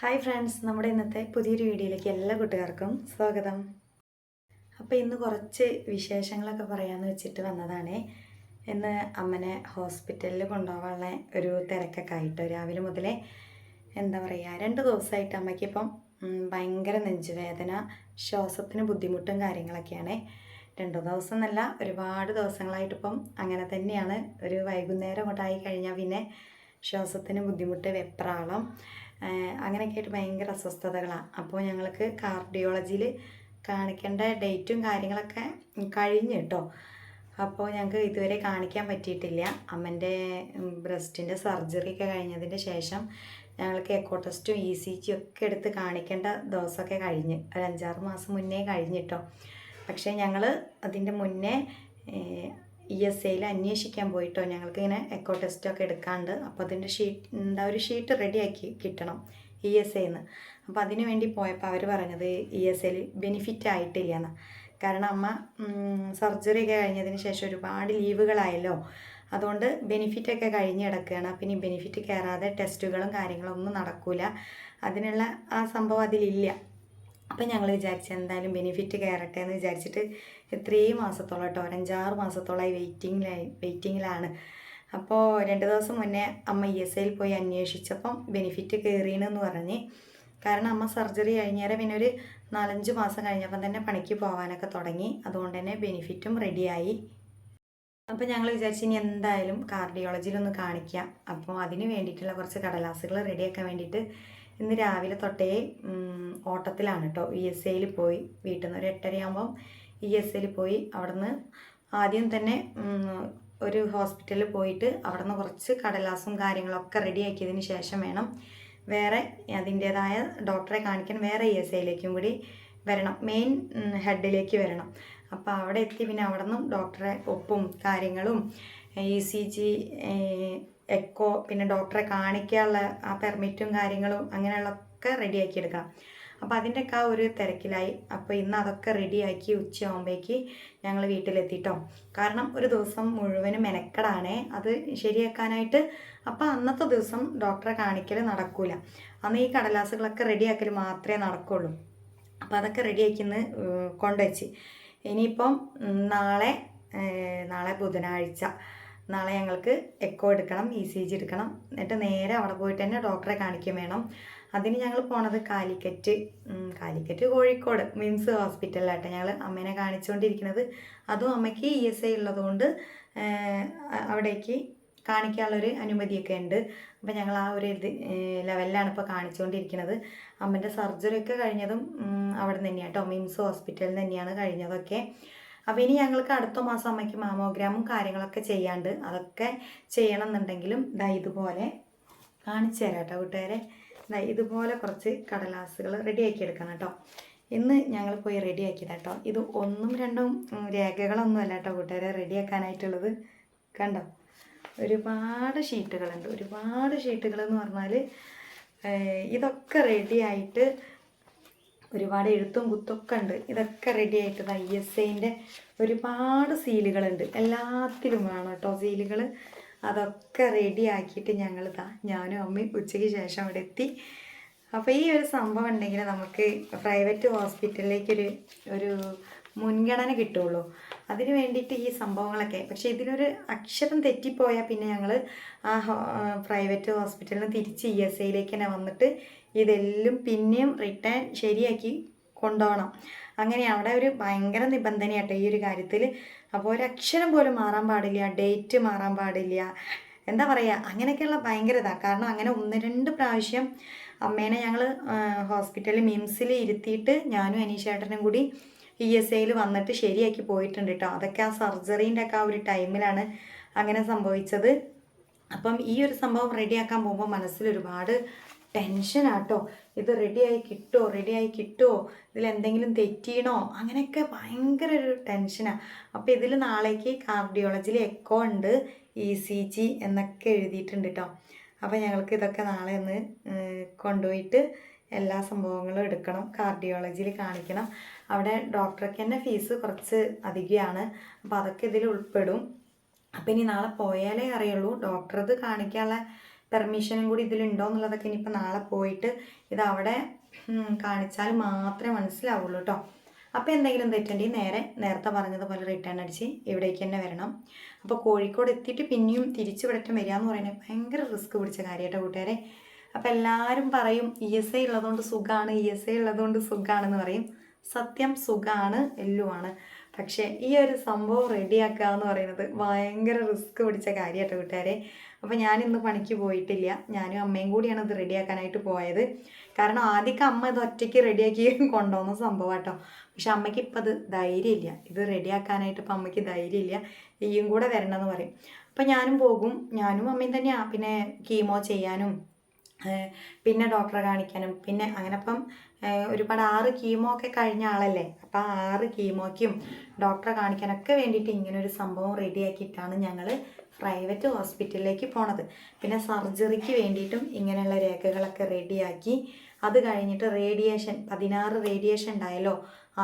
Hi friends നമ്മുടെ ഇന്നത്തെ പുതിയൊരു വീഡിയോയിലേക്ക് എല്ലാ കൂട്ടുകാർക്കും സ്വാഗതം. അപ്പോൾ ഇന്ന് കുറച്ച് വിശേഷങ്ങളൊക്കെ പറയാമെന്ന് വെച്ചിട്ട് വന്നതാണ്. ഇന്ന് അമ്മനെ ഹോസ്പിറ്റലിൽ കൊണ്ടുപോകാനുള്ള ഒരു തിരക്കൊക്കെ ആയിട്ട് രാവിലെ മുതലേ എന്താ പറയുക രണ്ട് ദിവസമായിട്ട് അമ്മയ്ക്കിപ്പം ഭയങ്കര നെഞ്ചുവേദന ശ്വാസത്തിന് ബുദ്ധിമുട്ടും കാര്യങ്ങളൊക്കെയാണ്. രണ്ട് ദിവസം എന്നല്ല ഒരുപാട് ദിവസങ്ങളായിട്ടിപ്പം അങ്ങനെ തന്നെയാണ്. ഒരു വൈകുന്നേരം കൊണ്ടായി കഴിഞ്ഞാൽ പിന്നെ ശ്വാസത്തിന് ബുദ്ധിമുട്ട് വെപ്രാളം അങ്ങനെയൊക്കെ ആയിട്ട് ഭയങ്കര അസ്വസ്ഥതകളാണ് അപ്പോൾ ഞങ്ങൾക്ക് കാർഡിയോളജിയിൽ കാണിക്കേണ്ട ഡേറ്റും കാര്യങ്ങളൊക്കെ കഴിഞ്ഞു കേട്ടോ അപ്പോൾ ഞങ്ങൾക്ക് ഇതുവരെ കാണിക്കാൻ പറ്റിയിട്ടില്ല. അമ്മന്റെ ബ്രസ്റ്റിന്റെ സർജറി ഒക്കെ കഴിഞ്ഞതിന് ശേഷം ഞങ്ങൾക്ക് എക്കോ ടെസ്റ്റും ഇ സി ജി ഒക്കെ എടുത്ത് കാണിക്കേണ്ട ദിവസമൊക്കെ കഴിഞ്ഞ്. ഒരു അഞ്ചാറ് മാസം മുന്നേ കഴിഞ്ഞിട്ടോ പക്ഷേ ഞങ്ങൾ അതിന്റെ മുന്നേ ഇ എസ് ഐയിൽ അന്വേഷിക്കാൻ പോയിട്ടോ? ഞങ്ങൾക്ക് ഇങ്ങനെ എക്കോ ടെസ്റ്റൊക്കെ എടുക്കാണ്ട്. അപ്പോൾ അതിന്റെ ഷീറ്റ് എന്താ ഒരു ഷീറ്റ് റെഡിയാക്കി കിട്ടണം ഇ എസ് ഐന്ന് അപ്പോൾ അതിന് വേണ്ടി പോയപ്പോൾ അവർ പറഞ്ഞത് ഇ എസ് ഐയിൽ ബെനിഫിറ്റ് ആയിട്ടില്ല എന്ന് കാരണം അമ്മ സർജറി ഒക്കെ കഴിഞ്ഞതിന് ശേഷം ഒരുപാട് ലീവുകളായല്ലോ. അതുകൊണ്ട് ബെനിഫിറ്റ് ഒക്കെ കഴിഞ്ഞ് കിടക്കുകയാണ് ഇനി ബെനിഫിറ്റ് കയറാതെ ടെസ്റ്റുകളും കാര്യങ്ങളും ഒന്നും നടക്കില്ല അതിനുള്ള ആ സംഭവം അതിലില്ല. അപ്പം ഞങ്ങൾ വിചാരിച്ചു എന്തായാലും ബെനിഫിറ്റ് കയറട്ടെ എന്ന് വിചാരിച്ചിട്ട് ഇത്രയും മാസത്തോളം കേട്ടോ ഒരഞ്ചാറ് മാസത്തോളമായി വെയിറ്റിങ്ങിലായി വെയിറ്റിങ്ങിലാണ് അപ്പോൾ രണ്ട് ദിവസം മുന്നേ അമ്മ ഇ എസ് ഐയിൽ പോയി അന്വേഷിച്ചപ്പം ബെനിഫിറ്റ് കയറിയെന്ന് പറഞ്ഞ്. കാരണം അമ്മ സർജറി കഴിഞ്ഞേരം പിന്നെ ഒരു നാലഞ്ച് മാസം കഴിഞ്ഞപ്പം തന്നെ പണിക്ക് പോകാനൊക്കെ തുടങ്ങി. അതുകൊണ്ട് തന്നെ ബെനിഫിറ്റും റെഡിയായി അപ്പോൾ ഞങ്ങൾ വിചാരിച്ചു ഇനി എന്തായാലും കാർഡിയോളജിയിലൊന്ന് കാണിക്കാം. അപ്പോൾ അതിന് വേണ്ടിയിട്ടുള്ള കുറച്ച് കടലാസുകൾ റെഡിയാക്കാൻ വേണ്ടിയിട്ട് ഇന്ന് രാവിലെ തൊട്ടേ ഓട്ടത്തിലാണ് കേട്ടോ ഇ എസ് ഐയിൽ പോയി. വീട്ടിൽ നിന്ന് ഒരു എട്ടരയാകുമ്പം ഇ എസ് ഐയിൽ പോയി. അവിടുന്ന് ആദ്യം തന്നെ ഒരു ഹോസ്പിറ്റലിൽ പോയിട്ട് അവിടുന്ന് കുറച്ച് കടലാസും കാര്യങ്ങളൊക്കെ റെഡിയാക്കിയതിന് ശേഷം വേണം വേറെ അതിന്റേതായ ഡോക്ടറെ കാണിക്കാൻ വേറെ ഇ എസ് ഐയിലേക്കും കൂടി വരണം. മെയിൻ ഹെഡിലേക്ക് വരണം. അപ്പോൾ അവിടെ എത്തി. പിന്നെ അവിടെ നിന്നും ഡോക്ടറെ ഒപ്പും കാര്യങ്ങളും ഇ സി ജി എക്കോ പിന്നെ ഡോക്ടറെ കാണിക്കാനുള്ള ആ പെർമിറ്റും കാര്യങ്ങളും അങ്ങനെയുള്ളതൊക്കെ റെഡിയാക്കി എടുക്കണം അപ്പോൾ അതിന്റെയൊക്കെ ആ ഒരു തിരക്കിലായി. അപ്പോൾ ഇന്ന് അതൊക്കെ റെഡിയാക്കി ഉച്ചയാകുമ്പോഴേക്ക് ഞങ്ങൾ വീട്ടിലെത്തിയിട്ടോ കാരണം ഒരു ദിവസം മുഴുവനും മെനക്കെടാണേ. അത് ശരിയാക്കാനായിട്ട് അപ്പോൾ അന്നത്തെ ദിവസം ഡോക്ടറെ കാണിക്കൽ നടക്കൂല. അന്ന് ഈ കടലാസുകളൊക്കെ റെഡിയാക്കൽ മാത്രമേ നടക്കുള്ളൂ. അപ്പോൾ അതൊക്കെ റെഡിയാക്കിന്ന് കൊണ്ടുവച്ച്. ഇനിയിപ്പം നാളെ നാളെ ബുധനാഴ്ച. നാളെ ഞങ്ങൾക്ക് എക്കോ എടുക്കണം ഇ സി ജി എടുക്കണം. എന്നിട്ട് നേരെ അവിടെ പോയിട്ട് തന്നെ ഡോക്ടറെ കാണിക്കും വേണം. അതിന് ഞങ്ങൾ പോണത് കാലിക്കറ്റ് കാലിക്കറ്റ് കോഴിക്കോട് മിംസ് ഹോസ്പിറ്റലിലാട്ടെ ഞങ്ങൾ അമ്മേനെ കാണിച്ചുകൊണ്ടിരിക്കുന്നത്. അതും അമ്മയ്ക്ക് ഇ എസ് ഐ ഉള്ളതുകൊണ്ട് അവിടേക്ക് കാണിക്കാനുള്ളൊരു അനുമതിയൊക്കെ ഉണ്ട്. അപ്പം ഞങ്ങൾ ആ ഒരു ഇത് ലെവലിലാണ് ഇപ്പോൾ കാണിച്ചുകൊണ്ടിരിക്കുന്നത്. അമ്മന്റെ സർജറി ഒക്കെ കഴിഞ്ഞതും അവിടെ നിന്ന് തന്നെയാണ് കേട്ടോ മിംസ് ഹോസ്പിറ്റലിൽ തന്നെയാണ് കഴിഞ്ഞതൊക്കെ. അപ്പോൾ ഇനി ഞങ്ങൾക്ക് അടുത്ത മാസം അമ്മയ്ക്ക് മാമോഗ്രാമും കാര്യങ്ങളൊക്കെ ചെയ്യാണ്ട് അതൊക്കെ ചെയ്യണം എന്നുണ്ടെങ്കിലും ദാ ഇതുപോലെ കാണിച്ചു തരാം കേട്ടോ കൂട്ടുകാരെ. ദാ ഇതുപോലെ കുറച്ച് കടലാസുകൾ റെഡിയാക്കി എടുക്കണം കേട്ടോ. ഇന്ന് ഞങ്ങൾ പോയി റെഡിയാക്കിയതാ കേട്ടോ. ഇത് ഒന്നും രണ്ടും രേഖകളൊന്നും അല്ല കേട്ടോ കൂട്ടുകാരെ റെഡിയാക്കാനായിട്ടുള്ളത്. കണ്ടോ? ഒരുപാട് ഷീറ്റുകളുണ്ട്. ഒരുപാട് ഷീറ്റുകൾ എന്ന് പറഞ്ഞാൽ ഇതൊക്കെ റെഡിയായിട്ട് ഒരുപാട് എഴുത്തും കുത്തൊക്കെ ഉണ്ട്. ഇതൊക്കെ റെഡി ആയിട്ട് ഐ എസ് ഐന്റെ ഒരുപാട് സീലുകളുണ്ട്. എല്ലാത്തിലും വേണം കേട്ടോ സീലുകൾ അതൊക്കെ റെഡി ആക്കിയിട്ട് ഞങ്ങൾ ഇതാ ഞാനും അമ്മയും ഉച്ചയ്ക്ക് ശേഷം അവിടെ എത്തി. അപ്പോൾ ഈ ഒരു സംഭവം ഉണ്ടെങ്കിൽ നമുക്ക് പ്രൈവറ്റ് ഹോസ്പിറ്റലിലേക്കൊരു ഒരു മുൻഗണന കിട്ടുള്ളൂ. അതിന് വേണ്ടിയിട്ട് ഈ സംഭവങ്ങളൊക്കെ. പക്ഷേ ഇതിനൊരു അക്ഷരം തെറ്റിപ്പോയാൽ പിന്നെ ഞങ്ങൾ ആ പ്രൈവറ്റ് ഹോസ്പിറ്റലിൽ നിന്ന് തിരിച്ച് ഇ എസ് ഐയിലേക്ക് തന്നെ വന്നിട്ട് ഇതെല്ലാം പിന്നെയും റിട്ടേൺ ശരിയാക്കി കൊണ്ടുപോകണം. അങ്ങനെ അവിടെ ഒരു ഭയങ്കര നിബന്ധനയാട്ടോ ഈ ഒരു കാര്യത്തിൽ അപ്പോൾ ഒരു അക്ഷരം പോലും മാറാൻ പാടില്ല ഡേറ്റ് മാറാൻ പാടില്ല. എന്താ പറയുക അങ്ങനെയൊക്കെയുള്ള ഭയങ്കര കാരണം അങ്ങനെ ഒന്ന് രണ്ട് പ്രാവശ്യം അമ്മേനെ ഞങ്ങൾ ഹോസ്പിറ്റലിൽ മിംസിൽ ഇരുത്തിയിട്ട് ഞാനും അനീഷേട്ടനും കൂടി ഇ എസ് ഐയിൽ വന്നിട്ട് ശരിയാക്കി പോയിട്ടുണ്ട് കേട്ടോ അതൊക്കെ ആ സർജറീന്റെ ഒക്കെ ആ ഒരു ടൈമിലാണ് അങ്ങനെ സംഭവിച്ചത്. അപ്പം ഈ ഒരു സംഭവം റെഡിയാക്കാൻ പോകുമ്പോൾ മനസ്സിൽ ഒരുപാട് ടെൻഷനാട്ടോ ഇത് റെഡിയായി കിട്ടുമോ റെഡിയായി കിട്ടുമോ ഇതിൽ എന്തെങ്കിലും തെറ്റിയണോ അങ്ങനെയൊക്കെ ഭയങ്കര ഒരു ടെൻഷനാണ് അപ്പോൾ ഇതിൽ നാളേക്ക് കാർഡിയോളജിയിൽ എക്കോ ഉണ്ട് ഇ സി ജി എന്നൊക്കെ എഴുതിയിട്ടുണ്ട് കേട്ടോ അപ്പോൾ ഞങ്ങൾക്ക് ഇതൊക്കെ നാളെ ഒന്ന് കൊണ്ടുപോയിട്ട് എല്ലാ സംഭവങ്ങളും എടുക്കണം. കാർഡിയോളജിയിൽ കാണിക്കണം. അവിടെ ഡോക്ടർക്ക് തന്നെ ഫീസ് കുറച്ച് അധികമാണ് അപ്പോൾ അതൊക്കെ ഇതിൽ ഉൾപ്പെടും. അപ്പം ഇനി നാളെ പോയാലേ അറിയുള്ളൂ. ഡോക്ടറത് കാണിക്കാനുള്ള പെർമിഷനും കൂടി ഇതിലുണ്ടോ എന്നുള്ളതൊക്കെ ഇനിയിപ്പോൾ നാളെ പോയിട്ട് ഇത് അവിടെ ഉം, കാണിച്ചാൽ മാത്രമേ മനസ്സിലാവുള്ളൂ കേട്ടോ അപ്പോൾ എന്തെങ്കിലും തെറ്റുണ്ടെങ്കിൽ നേരെ നേരത്തെ പറഞ്ഞതുപോലെ റിട്ടേൺ അടിച്ച് ഇവിടേക്ക് തന്നെ വരണം. അപ്പോൾ കോഴിക്കോട് എത്തിയിട്ട് പിന്നെയും തിരിച്ചു വിടറ്റം വരിക എന്ന് പറയുന്നത് ഭയങ്കര റിസ്ക് പിടിച്ച കാര്യമായിട്ടോ കൂട്ടുകാരെ. അപ്പോൾ എല്ലാവരും പറയും ഇ എസ് ഐ ഉള്ളതുകൊണ്ട് സുഖമാണ് ഇ എസ് ഐ ഉള്ളതുകൊണ്ട് സുഖമാണെന്ന് പറയും. സത്യം സുഖമാണ് എല്ലുമാണ്. പക്ഷേ ഈ ഒരു സംഭവം റെഡിയാക്കുക എന്ന് പറയുന്നത് ഭയങ്കര റിസ്ക് പിടിച്ച കാര്യമായിട്ടോ കൂട്ടുകാരെ. അപ്പോൾ ഇന്ന് പണിക്ക് പോയിട്ടില്ല. ഞാനും അമ്മയും കൂടിയാണ് ഇത് റെഡിയാക്കാനായിട്ട് പോയത്. കാരണം ആദ്യമൊക്കെ അമ്മ ഇത് ഒറ്റയ്ക്ക് റെഡിയാക്കി കൊണ്ടുപോകുന്ന സംഭവം കേട്ടോ പക്ഷെ അമ്മയ്ക്ക് ഇപ്പം അത് ധൈര്യമില്ല. ഇത് റെഡിയാക്കാനായിട്ട് ഇപ്പം അമ്മയ്ക്ക് ധൈര്യമില്ല. ഈയും കൂടെ വരണമെന്ന് പറയും. അപ്പം ഞാനും പോകും. ഞാനും അമ്മയും തന്നെയാണ് പിന്നെ കീമോ ചെയ്യാനും പിന്നെ ഡോക്ടറെ കാണിക്കാനും. പിന്നെ അങ്ങനെ അപ്പം ഒരുപാട് ആറ് കീമോ ഒക്കെ കഴിഞ്ഞ ആളല്ലേ? അപ്പം ആറ് കീമോയ്ക്കും ഡോക്ടറെ കാണിക്കാനൊക്കെ വേണ്ടിയിട്ട് ഇങ്ങനൊരു സംഭവം റെഡിയാക്കിയിട്ടാണ് ഞങ്ങൾ പ്രൈവറ്റ് ഹോസ്പിറ്റലിലേക്ക് പോണത്. പിന്നെ സർജറിക്ക് വേണ്ടിയിട്ടും ഇങ്ങനെയുള്ള രേഖകളൊക്കെ റെഡിയാക്കി. അത് കഴിഞ്ഞിട്ട് റേഡിയേഷൻ പതിനാറ് റേഡിയേഷൻ ഉണ്ടായല്ലോ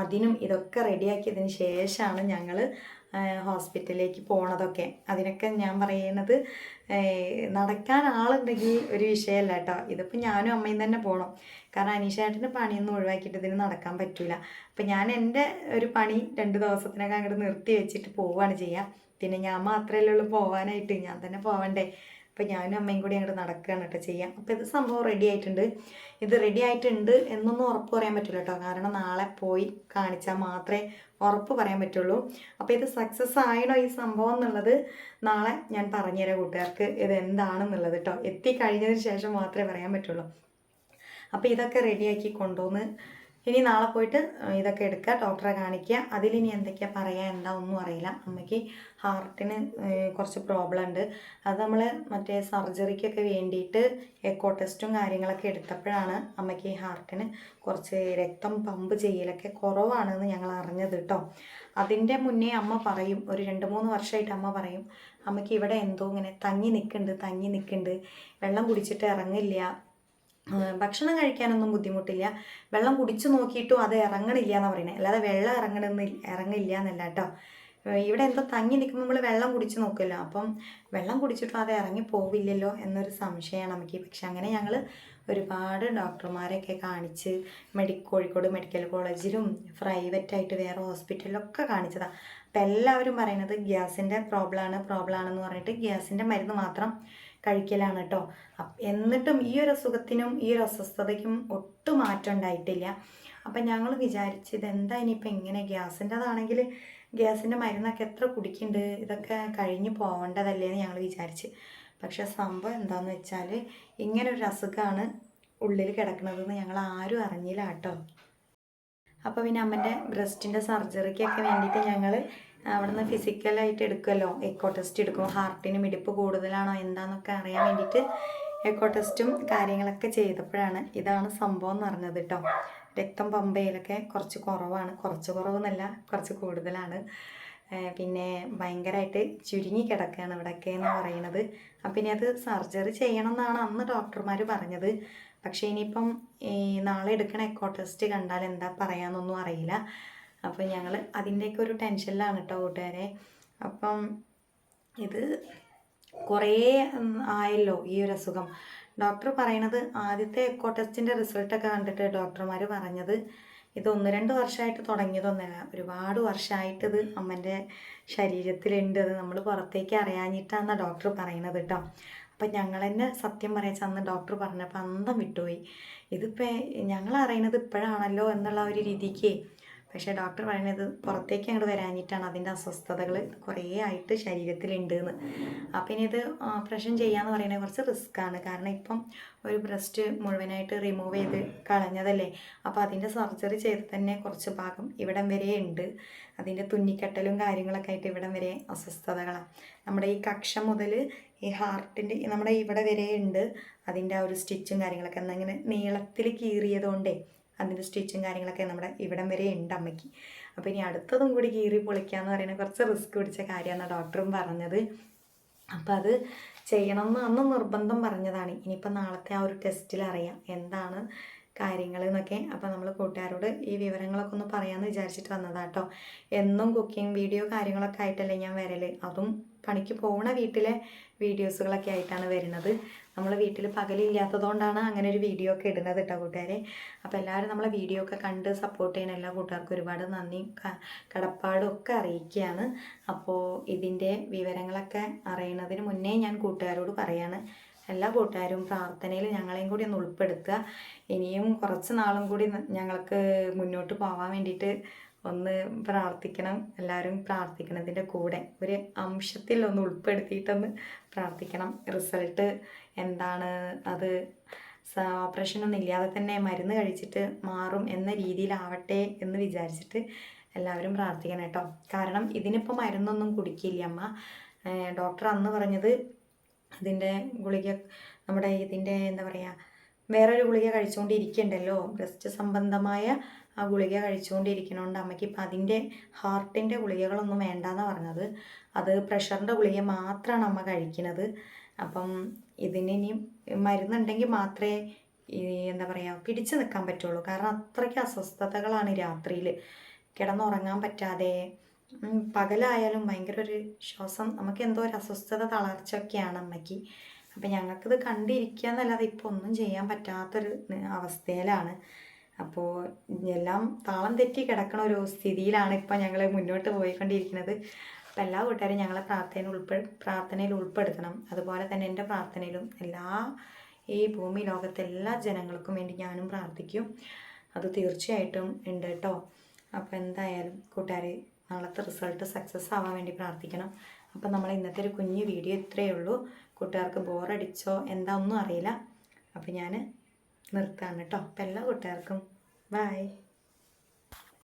അതിനും ഇതൊക്കെ റെഡിയാക്കിയതിന് ശേഷമാണ് ഞങ്ങൾ ഹോസ്പിറ്റലിലേക്ക് പോണതൊക്കെ. അതിനൊക്കെ ഞാൻ പറയുന്നത് നടക്കാൻ ആളുണ്ടെങ്കിൽ ഒരു വിഷയമല്ല കേട്ടോ. ഇതിപ്പോൾ ഞാനും അമ്മയും തന്നെ പോകണം കാരണം അനീഷേട്ടന്റെ പണിയൊന്നും ഒഴിവാക്കിയിട്ട് ഇതിന് നടക്കാൻ പറ്റില്ല അപ്പം ഞാൻ എന്റെ ഒരു പണി രണ്ട് ദിവസത്തിനൊക്കെ അങ്ങോട്ട് നിർത്തി വെച്ചിട്ട് പോവുകയാണ് ചെയ്യുക പിന്നെ ഞാൻ മാത്രമല്ലേ ഉള്ളൂ പോകാനായിട്ട് ഞാൻ തന്നെ പോവണ്ടേ. അപ്പോൾ ഞാനും അമ്മയും കൂടി അങ്ങോട്ട് നടക്കുകയാണ് കേട്ടോ ചെയ്യാം അപ്പോൾ ഇത് സംഭവം റെഡി ആയിട്ടുണ്ട്. ഇത് റെഡി ആയിട്ടുണ്ട് എന്നൊന്നും ഉറപ്പ് പറയാൻ പറ്റില്ല കേട്ടോ കാരണം നാളെ പോയി കാണിച്ചാൽ മാത്രമേ ഉറപ്പ് പറയാൻ പറ്റുള്ളൂ. അപ്പോൾ ഇത് സക്സസ് ആയണോ ഈ സംഭവം എന്നുള്ളത് നാളെ ഞാൻ പറഞ്ഞുതരാം കൂട്ടുകാർക്ക്. ഇത് എന്താണെന്നുള്ളത് കേട്ടോ എത്തിക്കഴിഞ്ഞതിന് ശേഷം മാത്രമേ പറയാൻ പറ്റുള്ളൂ. അപ്പോൾ ഇതൊക്കെ റെഡിയാക്കി കൊണ്ടുവന്ന് ഇനി നാളെ പോയിട്ട് ഇതൊക്കെ എടുക്കുക ഡോക്ടറെ കാണിക്കുക. അതിലിനി എന്തൊക്കെയാണ് പറയുക എന്താ ഒന്നും അറിയില്ല. അമ്മയ്ക്ക് ഹാർട്ടിന് കുറച്ച് പ്രോബ്ലം ഉണ്ട്. അത് നമ്മൾ മറ്റേ സർജറിക്കൊക്കെ വേണ്ടിയിട്ട് എക്കോ ടെസ്റ്റും കാര്യങ്ങളൊക്കെ എടുത്തപ്പോഴാണ് അമ്മയ്ക്ക് ഹാർട്ടിന് കുറച്ച് രക്തം പമ്പ് ചെയ്യലൊക്കെ കുറവാണെന്ന് ഞങ്ങൾ അറിഞ്ഞത് കേട്ടോ. അതിന്റെ മുന്നേ അമ്മ പറയും ഒരു രണ്ട് മൂന്ന് വർഷമായിട്ട് അമ്മ പറയും അമ്മയ്ക്ക് ഇവിടെ എന്തോ ഇങ്ങനെ തങ്ങി നിൽക്കുന്നുണ്ട് തങ്ങി നിൽക്കുന്നുണ്ട്. വെള്ളം കുടിച്ചിട്ട് ഇറങ്ങില്ല. ഭക്ഷണം കഴിക്കാനൊന്നും ബുദ്ധിമുട്ടില്ല. വെള്ളം കുടിച്ചു നോക്കിയിട്ടും അത് ഇറങ്ങണില്ല എന്നാണ് പറയുന്നത് അല്ലാതെ വെള്ളം ഇറങ്ങണമെന്ന് ഇറങ്ങില്ല എന്നല്ല കേട്ടോ. ഇവിടെ എന്തോ തങ്ങി നിൽക്കുമ്പോൾ നമ്മൾ വെള്ളം കുടിച്ച് നോക്കുമല്ലോ അപ്പം വെള്ളം കുടിച്ചിട്ടും അത് ഇറങ്ങി പോവില്ലല്ലോ എന്നൊരു സംശയമാണ് നമുക്ക്. പക്ഷെ അങ്ങനെ ഞങ്ങൾ ഒരുപാട് ഡോക്ടർമാരെയൊക്കെ കാണിച്ച് മെഡി കോഴിക്കോട് മെഡിക്കൽ കോളേജിലും പ്രൈവറ്റായിട്ട് വേറെ ഹോസ്പിറ്റലിലൊക്കെ കാണിച്ചതാണ് അപ്പം എല്ലാവരും പറയുന്നത് ഗ്യാസിന്റെ പ്രോബ്ലമാണ് പ്രോബ്ലമാണെന്ന് പറഞ്ഞിട്ട് ഗ്യാസിന്റെ മരുന്ന് മാത്രം കഴിക്കലാണ് കേട്ടോ എന്നിട്ടും ഈ ഒരു അസുഖത്തിനും ഈ ഒരു അസ്വസ്ഥതയ്ക്കും ഒട്ടും മാറ്റം ഉണ്ടായിട്ടില്ല. അപ്പം ഞങ്ങൾ വിചാരിച്ച് ഇതെന്താ ഇനിയിപ്പോൾ ഇങ്ങനെ ഗ്യാസിന്റെതാണെങ്കിൽ ഗ്യാസിന്റെ മരുന്നൊക്കെ എത്ര കുടിക്കുന്നുണ്ട് ഇതൊക്കെ കഴിഞ്ഞ് പോകേണ്ടതല്ലേ എന്ന് ഞങ്ങൾ വിചാരിച്ച്. പക്ഷെ സംഭവം എന്താണെന്ന് വെച്ചാൽ ഒരു അസുഖമാണ് ഉള്ളിൽ കിടക്കുന്നതെന്ന് ഞങ്ങൾ ആരും അറിഞ്ഞില്ല കേട്ടോ അപ്പോൾ പിന്നെ അമ്മന്റെ ബ്രസ്റ്റിന്റെ സർജറിക്കൊക്കെ വേണ്ടിയിട്ട് ഞങ്ങൾ അവിടുന്ന് ഫിസിക്കലായിട്ട് എടുക്കുമല്ലോ എക്കോ ടെസ്റ്റ് എടുക്കും ഹാർട്ടിന് മിടിപ്പ് കൂടുതലാണോ എന്താണെന്നൊക്കെ അറിയാൻ വേണ്ടിയിട്ട് എക്കോ ടെസ്റ്റും കാര്യങ്ങളൊക്കെ ചെയ്തപ്പോഴാണ് ഇതാണ് സംഭവം എന്ന് പറഞ്ഞത് കേട്ടോ രക്തം പമ്പയിലൊക്കെ കുറച്ച് കുറവാണ്. കുറച്ച് കുറവെന്നല്ല കുറച്ച് കൂടുതലാണ്. പിന്നെ ഭയങ്കരമായിട്ട് ചുരുങ്ങി കിടക്കുകയാണ് ഇവിടെയൊക്കെ എന്ന് പറയുന്നത്. അപ്പം ഇനി അത് സർജറി ചെയ്യണം എന്നാണ് അന്ന് ഡോക്ടർമാർ പറഞ്ഞത്. പക്ഷേ ഇനിയിപ്പം നാളെ എടുക്കണ എക്കോ ടെസ്റ്റ് കണ്ടാൽ എന്താ പറയാമെന്നൊന്നും അറിയില്ല. അപ്പം ഞങ്ങൾ അതിന്റെയൊക്കെ ഒരു ടെൻഷനിലാണ് കേട്ടോ കൂട്ടുകാരെ. അപ്പം ഇത് കുറേ ആയല്ലോ ഈ ഒരു അസുഖം. ഡോക്ടർ പറയണത് ആദ്യത്തെ എക്കോ ടെസ്റ്റിന്റെ റിസൾട്ടൊക്കെ കണ്ടിട്ട് ഡോക്ടർമാർ പറഞ്ഞത് ഇത് ഒന്ന് രണ്ട് വർഷമായിട്ട് തുടങ്ങിയതൊന്നല്ല. ഒരുപാട് വർഷമായിട്ട് ഇത് അമ്മന്റെ ശരീരത്തിലുണ്ട്. അത് നമ്മൾ പുറത്തേക്ക് അറിയാഞ്ഞിട്ടാണ് ഡോക്ടർ പറയണത് കേട്ടോ അപ്പം ഞങ്ങൾ തന്നെ സത്യം പറയാച്ച അന്ന് ഡോക്ടർ പറഞ്ഞപ്പോൾ അന്തം വിട്ടുപോയി. ഇതിപ്പോൾ ഞങ്ങൾ അറിയണത് ഇപ്പോഴാണല്ലോ എന്നുള്ള ഒരു രീതിക്ക് പക്ഷേ ഡോക്ടർ പറയുന്നത് പുറത്തേക്ക് അങ്ങോട്ട് വരാഞ്ഞിട്ടാണ് അതിന്റെ അസ്വസ്ഥതകൾ കുറേ ആയിട്ട് ശരീരത്തിലുണ്ട് എന്ന് അപ്പം ഇനി ഇത് ഓപ്പറേഷൻ ചെയ്യാന്ന് പറയുന്നത് കുറച്ച് റിസ്ക്കാണ് കാരണം ഇപ്പം ഒരു ബ്രസ്റ്റ് മുഴുവനായിട്ട് റിമൂവ് ചെയ്ത് കളഞ്ഞതല്ലേ? അപ്പോൾ അതിന്റെ സർജറി ചെയ്ത് തന്നെ കുറച്ച് ഭാഗം ഇവിടം വരെ ഉണ്ട്. അതിന്റെ തുന്നിക്കെട്ടലും കാര്യങ്ങളൊക്കെ ആയിട്ട് ഇവിടം വരെ അസ്വസ്ഥതകളാണ് നമ്മുടെ ഈ കക്ഷം മുതൽ ഈ ഹാർട്ടിന്റെ നമ്മുടെ ഇവിടെ വരെ ഉണ്ട്. അതിന്റെ ആ ഒരു സ്റ്റിച്ചും കാര്യങ്ങളൊക്കെ. ഇങ്ങനെ നീളത്തിൽ കീറിയതുകൊണ്ടേ അതിന്റെ സ്റ്റിച്ചും കാര്യങ്ങളൊക്കെ നമ്മുടെ ഇവിടം വരെ ഉണ്ട് അമ്മയ്ക്ക്. അപ്പോൾ ഇനി അടുത്തതും കൂടി കീറി പൊളിക്കുക എന്ന് പറയുന്നത് കുറച്ച് റിസ്ക് പിടിച്ച കാര്യമാണ് ഡോക്ടറും പറഞ്ഞത്. അപ്പം അത് ചെയ്യണമെന്ന് അന്ന് നിർബന്ധം പറഞ്ഞതാണ്. ഇനിയിപ്പോൾ നാളത്തെ ആ ഒരു ടെസ്റ്റിൽ അറിയാം എന്താണ് കാര്യങ്ങൾ എന്നൊക്കെ. അപ്പോൾ നമ്മൾ കൂട്ടുകാരോട് ഈ വിവരങ്ങളൊക്കെ ഒന്ന് പറയാമെന്ന് വിചാരിച്ചിട്ട് വന്നതാണ് കേട്ടോ. എന്നും കുക്കിംഗ് വീഡിയോ കാര്യങ്ങളൊക്കെ ആയിട്ടല്ലേ ഞാൻ വരൽ അതും പണിക്ക് പോണ വീട്ടിലെ വീഡിയോസുകളൊക്കെ ആയിട്ടാണ് വരുന്നത്. നമ്മൾ വീട്ടിൽ പകലില്ലാത്തതുകൊണ്ടാണ് അങ്ങനെ ഒരു വീഡിയോ ഒക്കെ ഇടുന്നത് കേട്ടോ കൂട്ടുകാരെ. അപ്പോൾ എല്ലാവരും നമ്മളെ വീഡിയോ ഒക്കെ കണ്ട് സപ്പോർട്ട് ചെയ്യുന്ന എല്ലാ കൂട്ടുകാർക്കും ഒരുപാട് നന്ദി. കടപ്പാടും ഒക്കെ അറിയിക്കുകയാണ് അപ്പോൾ ഇതിന്റെ വിവരങ്ങളൊക്കെ അറിയുന്നതിന് മുന്നേ ഞാൻ കൂട്ടുകാരോട് പറയാണ്. എല്ലാ കൂട്ടുകാരും പ്രാർത്ഥനയിൽ ഞങ്ങളെയും കൂടി ഒന്ന് ഉൾപ്പെടുത്തുക. ഇനിയും കുറച്ച് നാളും കൂടി ഞങ്ങൾക്ക് മുന്നോട്ട് പോകാൻ വേണ്ടിയിട്ട് ഒന്ന് പ്രാർത്ഥിക്കണം എല്ലാവരും പ്രാർത്ഥിക്കണതിന്റെ കൂടെ. ഒരു അംശത്തിൽ ഒന്ന് ഉൾപ്പെടുത്തിയിട്ടൊന്ന് പ്രാർത്ഥിക്കണം. റിസൾട്ട് എന്താണ്? അത് ഓപ്പറേഷൻ ഒന്നും ഇല്ലാതെ തന്നെ മരുന്ന് കഴിച്ചിട്ട് മാറും എന്ന രീതിയിലാവട്ടെ എന്ന് വിചാരിച്ചിട്ട് എല്ലാവരും പ്രാർത്ഥിക്കണം കേട്ടോ. കാരണം ഇതിനിപ്പോൾ മരുന്നൊന്നും കുടിക്കില്ല അമ്മ. ഡോക്ടർ അന്ന് പറഞ്ഞത് ഇതിന്റെ ഗുളിക നമ്മുടെ ഇതിന്റെ എന്താ പറയുക വേറൊരു ഗുളിക കഴിച്ചുകൊണ്ടിരിക്കണ്ടല്ലോ ബ്രസ്റ്റ് സംബന്ധമായ ആ ഗുളിക കഴിച്ചുകൊണ്ടിരിക്കണോണ്ട് അമ്മയ്ക്ക് ഇപ്പം അതിന്റെ ഹാർട്ടിന്റെ ഗുളികകളൊന്നും വേണ്ടാന്ന് പറഞ്ഞത്. അത് പ്രഷറിന്റെ ഗുളിക മാത്രമാണ് അമ്മ കഴിക്കുന്നത് അപ്പം ഇതിന് മരുന്നുണ്ടെങ്കിൽ മാത്രമേ എന്താ പറയുക പിടിച്ചു നിൽക്കാൻ പറ്റുള്ളൂ. കാരണം അത്രയ്ക്ക് അസ്വസ്ഥതകളാണ് രാത്രിയിൽ കിടന്നുറങ്ങാൻ പറ്റാതെ പകലായാലും ഭയങ്കര ഒരു ശ്വാസം നമുക്ക് എന്തോ ഒരു അസ്വസ്ഥത തളർച്ചയൊക്കെയാണ് അമ്മയ്ക്ക്. അപ്പം ഞങ്ങൾക്കിത് കണ്ടിരിക്കുക എന്നല്ലാതെ ഇപ്പോൾ ഒന്നും ചെയ്യാൻ പറ്റാത്തൊരു അവസ്ഥയിലാണ്. അപ്പോൾ എല്ലാം താളം തെറ്റി കിടക്കണ ഒരു സ്ഥിതിയിലാണ് ഇപ്പോൾ ഞങ്ങൾ മുന്നോട്ട് പോയിക്കൊണ്ടിരിക്കുന്നത്. അപ്പം എല്ലാ കൂട്ടുകാരും ഞങ്ങളെ പ്രാർത്ഥനയിൽ ഉൾപ്പെ പ്രാർത്ഥനയിൽ ഉൾപ്പെടുത്തണം. അതുപോലെ തന്നെ എന്റെ പ്രാർത്ഥനയിലും എല്ലാ ഈ ഭൂമി ലോകത്തെ എല്ലാ ജനങ്ങൾക്കും വേണ്ടി ഞാനും പ്രാർത്ഥിക്കും. അത് തീർച്ചയായിട്ടും ഉണ്ട് കേട്ടോ അപ്പോൾ എന്തായാലും കൂട്ടുകാർ നാളത്തെ റിസൾട്ട് സക്സസ് ആവാൻ വേണ്ടി പ്രാർത്ഥിക്കണം. അപ്പം നമ്മൾ ഇന്നത്തെ ഒരു കുഞ്ഞു വീഡിയോ ഇത്രയേ ഉള്ളൂ. കൂട്ടുകാർക്ക് ബോറടിച്ചോ എന്താ ഒന്നും അറിയില്ല. അപ്പം ഞാൻ നിർത്താണ് കേട്ടോ. അപ്പം എല്ലാ കൂട്ടുകാർക്കും ബായ്